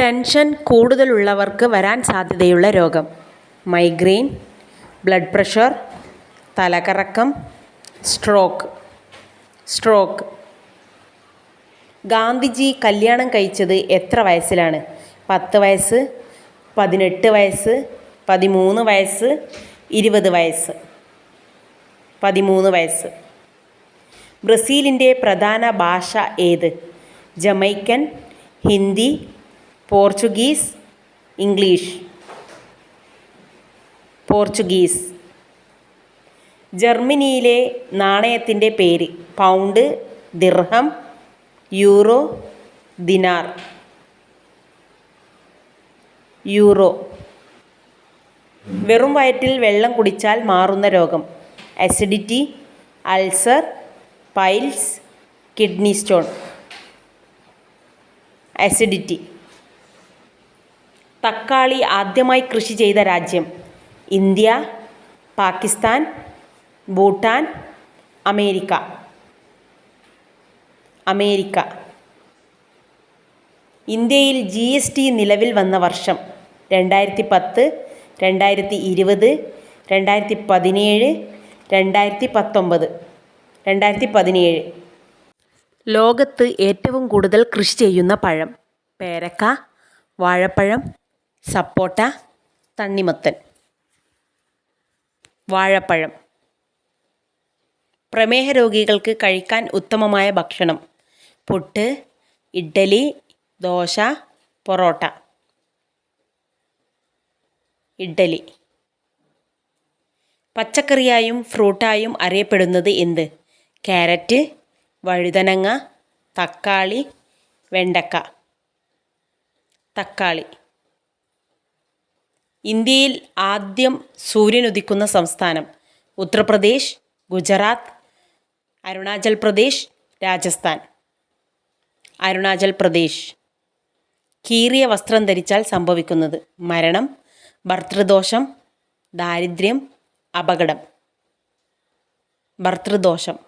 Tension കൂടുതലുള്ളവർക്ക് വരാൻ സാധ്യതയുള്ള രോഗം. മൈഗ്രെയിൻ ബ്ലഡ് പ്രഷർ തലകറക്കം സ്ട്രോക്ക്. സ്ട്രോക്ക്. ഗാന്ധിജി കല്യാണം കഴിച്ചത് എത്ര വയസ്സിലാണ്? പത്ത് വയസ്സ് പതിനെട്ട് വയസ്സ് പതിമൂന്ന് വയസ്സ് ഇരുപത് വയസ്സ്. പതിമൂന്ന് വയസ്സ്. ബ്രസീലിന്റെ പ്രധാന ഭാഷ ഏത്? Jamaican Hindi Portuguese English. Portuguese. ജർമ്മനിയിലെ നാണയത്തിന്റെ പേര് pound dirham euro dinar. Euro. വെറും വയറ്റിൽ വെള്ളം കുടിച്ചാൽ മാറുന്ന രോഗം. Acidity ulcer piles kidney stone. Acidity. തക്കാളി ആദ്യമായി കൃഷി ചെയ്ത രാജ്യം India Pakistan Bhutan America. America. ഇന്ത്യയിൽ ജി എസ് ടി നിലവിൽ വന്ന വർഷം രണ്ടായിരത്തി പത്ത് രണ്ടായിരത്തി ഇരുപത് രണ്ടായിരത്തി പതിനേഴ് രണ്ടായിരത്തി പത്തൊമ്പത് രണ്ടായിരത്തി പതിനേഴ് ലോകത്ത് ഏറ്റവും കൂടുതൽ കൃഷി ചെയ്യുന്ന പഴം പേരക്ക വാഴപ്പഴം സപ്പോട്ട തണ്ണിമത്തൻ വാഴപ്പഴം. പ്രമേഹ രോഗികൾക്ക് കഴിക്കാൻ ഉത്തമമായ ഭക്ഷണം പുട്ട് ഇഡ്ഡലി ദോശ പൊറോട്ട. ഇഡ്ഡലി. പച്ചക്കറിയായും ഫ്രൂട്ടായും അറിയപ്പെടുന്നത് എന്ത്? ക്യാരറ്റ് വഴുതനങ്ങ തക്കാളി വെണ്ടക്ക. തക്കാളി. ഇന്ത്യയിൽ ആദ്യം സൂര്യൻ ഉദിക്കുന്ന സംസ്ഥാനം ഉത്തർപ്രദേശ് ഗുജറാത്ത് അരുണാചൽ പ്രദേശ് രാജസ്ഥാൻ. അരുണാചൽ പ്രദേശ്. കീറിയ വസ്ത്രം ധരിച്ചാൽ സംഭവിക്കുന്നത് മരണം ഭർത്തൃദോഷം ദാരിദ്ര്യം അപകടം. ഭർത്തൃദോഷം.